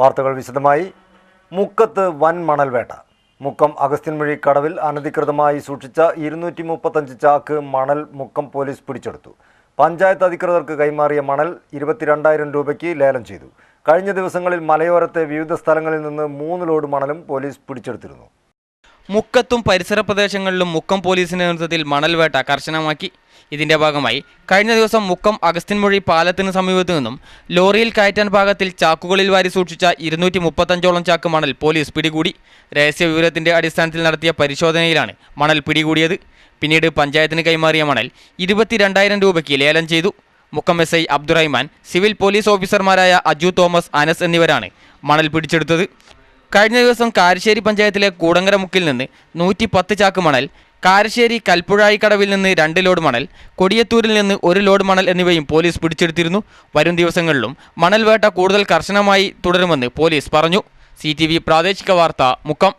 വാർത്തകൾ വിശദമായി. മുക്കത്ത് വൻ മണൽവേട്ട. മുക്കം അഗസ്ത്യൻമൊഴി കടവിൽ അനധികൃതമായി സൂക്ഷിച്ച ഇരുന്നൂറ്റി മുപ്പത്തഞ്ച് ചാക്ക് മണൽ മുക്കം പോലീസ് പിടിച്ചെടുത്തു. പഞ്ചായത്ത് അധികൃതർക്ക് കൈമാറിയ മണൽ ഇരുപത്തിരണ്ടായിരം രൂപയ്ക്ക് ലേലം ചെയ്തു. കഴിഞ്ഞ ദിവസങ്ങളിൽ മലയോരത്തെ വിവിധ സ്ഥലങ്ങളിൽ നിന്ന് മൂന്ന് ലോഡ് മണലും പോലീസ് പിടിച്ചെടുത്തിരുന്നു. മുക്കത്തും പരിസര പ്രദേശങ്ങളിലും മുക്കം പോലീസിന്റെ നേതൃത്വത്തിൽ മണൽവേട്ട കർശനമാക്കി. ഇതിന്റെ ഭാഗമായി കഴിഞ്ഞ ദിവസം മുക്കം അഗസ്ത്യൻമൊഴി പാലത്തിന് സമീപത്തു നിന്നും ലോറിയിൽ കയറ്റാൻ ഭാഗത്തിൽ ചാക്കുകളിൽ വാരി സൂക്ഷിച്ച ഇരുന്നൂറ്റി മുപ്പത്തഞ്ചോളം ചാക്ക് മണൽ പോലീസ് പിടികൂടി. രഹസ്യ വിവരത്തിന്റെ അടിസ്ഥാനത്തിൽ നടത്തിയ പരിശോധനയിലാണ് മണൽ പിടികൂടിയത്. പിന്നീട് പഞ്ചായത്തിന് കൈമാറിയ മണൽ ഇരുപത്തിരണ്ടായിരം രൂപയ്ക്ക് ലേലം ചെയ്തു. Mukkam S I Abdurahiman civil police ഓഫീസർമാരായ അജു തോമസ് അനസ് എന്നിവരാണ് മണൽ പിടിച്ചെടുത്തത്. കഴിഞ്ഞ ദിവസം കാരശ്ശേരി പഞ്ചായത്തിലെ കൂടങ്കര മുക്കിൽ നിന്ന് നൂറ്റി പത്ത് ചാക്ക് മണൽ കാരശ്ശേരി കൽപ്പുഴായിക്കടവിൽ നിന്ന് രണ്ട് ലോഡ് മണൽ കൊടിയത്തൂരിൽ നിന്ന് ഒരു ലോഡ് മണൽ എന്നിവയും പോലീസ് പിടിച്ചെടുത്തിരുന്നു. വരും ദിവസങ്ങളിലും മണൽ വേട്ട കൂടുതൽ കർശനമായി തുടരുമെന്ന് പോലീസ് പറഞ്ഞു. സി പ്രാദേശിക വാർത്ത മുക്കം.